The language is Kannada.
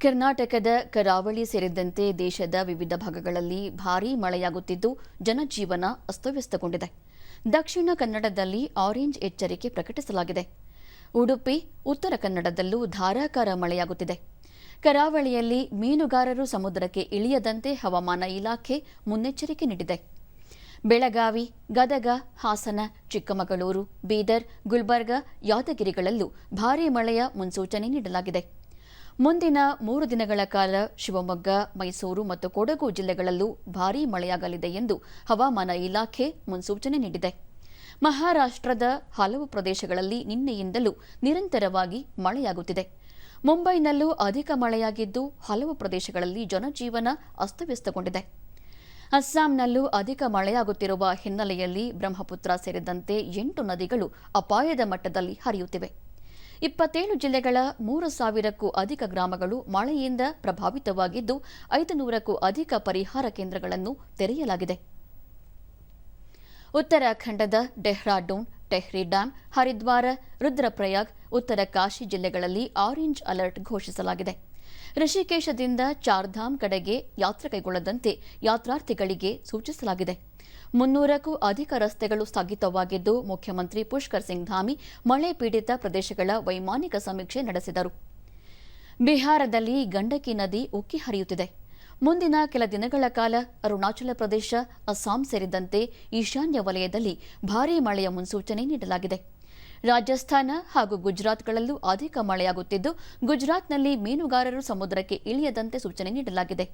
ಕರ್ನಾಟಕದ ಕರಾವಳಿ ಸೇರಿದಂತೆ ದೇಶದ ವಿವಿಧ ಭಾಗಗಳಲ್ಲಿ ಭಾರೀ ಮಳೆಯಾಗುತ್ತಿದ್ದು, ಜನಜೀವನ ಅಸ್ತವ್ಯಸ್ತಗೊಂಡಿದೆ. ದಕ್ಷಿಣ ಕನ್ನಡದಲ್ಲಿ ಆರೆಂಜ್ ಎಚ್ಚರಿಕೆ ಪ್ರಕಟಿಸಲಾಗಿದೆ. ಉಡುಪಿ, ಉತ್ತರ ಕನ್ನಡದಲ್ಲೂ ಧಾರಾಕಾರ ಮಳೆಯಾಗುತ್ತಿದೆ. ಕರಾವಳಿಯಲ್ಲಿ ಮೀನುಗಾರರು ಸಮುದ್ರಕ್ಕೆ ಇಳಿಯದಂತೆ ಹವಾಮಾನ ಇಲಾಖೆ ಮುನ್ನೆಚ್ಚರಿಕೆ ನೀಡಿದೆ. ಬೆಳಗಾವಿ, ಗದಗ, ಹಾಸನ, ಚಿಕ್ಕಮಗಳೂರು, ಬೀದರ್, ಗುಲ್ಬರ್ಗ, ಯಾದಗಿರಿಗಳಲ್ಲೂ ಭಾರೀ ಮಳೆಯ ಮುನ್ಸೂಚನೆ ನೀಡಲಾಗಿದೆ. ಮುಂದಿನ ಮೂರು ದಿನಗಳ ಕಾಲ ಶಿವಮೊಗ್ಗ, ಮೈಸೂರು ಮತ್ತು ಕೊಡಗು ಜಿಲ್ಲೆಗಳಲ್ಲೂ ಭಾರೀ ಮಳೆಯಾಗಲಿದೆ ಎಂದು ಹವಾಮಾನ ಇಲಾಖೆ ಮುನ್ಸೂಚನೆ ನೀಡಿದೆ. ಮಹಾರಾಷ್ಟ್ರದ ಹಲವು ಪ್ರದೇಶಗಳಲ್ಲಿ ನಿನ್ನೆಯಿಂದಲೂ ನಿರಂತರವಾಗಿ ಮಳೆಯಾಗುತ್ತಿದೆ. ಮುಂಬೈನಲ್ಲೂ ಅಧಿಕ ಮಳೆಯಾಗಿದ್ದು ಹಲವು ಪ್ರದೇಶಗಳಲ್ಲಿ ಜನಜೀವನ ಅಸ್ತವ್ಯಸ್ತಗೊಂಡಿದೆ. ಅಸ್ಸಾಂನಲ್ಲೂ ಅಧಿಕ ಮಳೆಯಾಗುತ್ತಿರುವ ಹಿನ್ನೆಲೆಯಲ್ಲಿ ಬ್ರಹ್ಮಪುತ್ರ ಸೇರಿದಂತೆ ಎಂಟು ನದಿಗಳು ಅಪಾಯದ ಮಟ್ಟದಲ್ಲಿ ಹರಿಯುತ್ತಿವೆ. ಇಪ್ಪತ್ತೇಳು ಜಿಲ್ಲೆಗಳ ಮೂರು ಸಾವಿರಕ್ಕೂ ಅಧಿಕ ಗ್ರಾಮಗಳು ಮಳೆಯಿಂದ ಪ್ರಭಾವಿತವಾಗಿದ್ದು, ಐದು ನೂರಕ್ಕೂ ಅಧಿಕ ಪರಿಹಾರ ಕೇಂದ್ರಗಳನ್ನು ತೆರೆಯಲಾಗಿದೆ. ಉತ್ತರಾಖಂಡದ ಡೆಹ್ರಾಡೂನ್, ಟೆಹ್ರಿ ಡ್ಯಾಂ, ಹರಿದ್ವಾರ, ರುದ್ರಪ್ರಯಾಗ್, ಉತ್ತರ ಕಾಶಿ ಜಿಲ್ಲೆಗಳಲ್ಲಿ ಆರೆಂಜ್ ಅಲರ್ಟ್ ಘೋಷಿಸಲಾಗಿದೆ. ಋಷಿಕೇಶದಿಂದ ಚಾರ್ಧಾಮ್ ಕಡೆಗೆ ಯಾತ್ರೆ ಕೈಗೊಳ್ಳದಂತೆ ಯಾತ್ರಾರ್ಥಿಗಳಿಗೆ ಸೂಚಿಸಲಾಗಿದೆ. ಮುನ್ನೂರಕ್ಕೂ ಅಧಿಕ ರಸ್ತೆಗಳು ಸ್ಥಗಿತವಾಗಿದ್ದು ಮುಖ್ಯಮಂತ್ರಿ ಪುಷ್ಕರ್ ಸಿಂಗ್ ಧಾಮಿ ಮಳೆ ಪೀಡಿತ ಪ್ರದೇಶಗಳ ವೈಮಾನಿಕ ಸಮೀಕ್ಷೆ ನಡೆಸಿದರು. ಬಿಹಾರದಲ್ಲಿ ಗಂಡಕಿ ನದಿ ಉಕ್ಕಿ ಹರಿಯುತ್ತಿದೆ. ಮುಂದಿನ ಕೆಲ ದಿನಗಳ ಕಾಲ ಅರುಣಾಚಲ ಪ್ರದೇಶ, ಅಸ್ಸಾಂ ಸೇರಿದಂತೆ ಈಶಾನ್ಯ ವಲಯದಲ್ಲಿ ಭಾರೀ ಮಳೆಯ ಮುನ್ಸೂಚನೆ ನೀಡಲಾಗಿದೆ. ರಾಜಸ್ಥಾನ ಹಾಗೂ ಗುಜರಾತ್ಗಳಲ್ಲೂ ಅಧಿಕ ಮಳೆಯಾಗುತ್ತಿದ್ದು ಗುಜರಾತ್ನಲ್ಲಿ ಮೀನುಗಾರರು ಸಮುದ್ರಕ್ಕೆ ಇಳಿಯದಂತೆ ಸೂಚನೆ ನೀಡಲಾಗಿದೆ.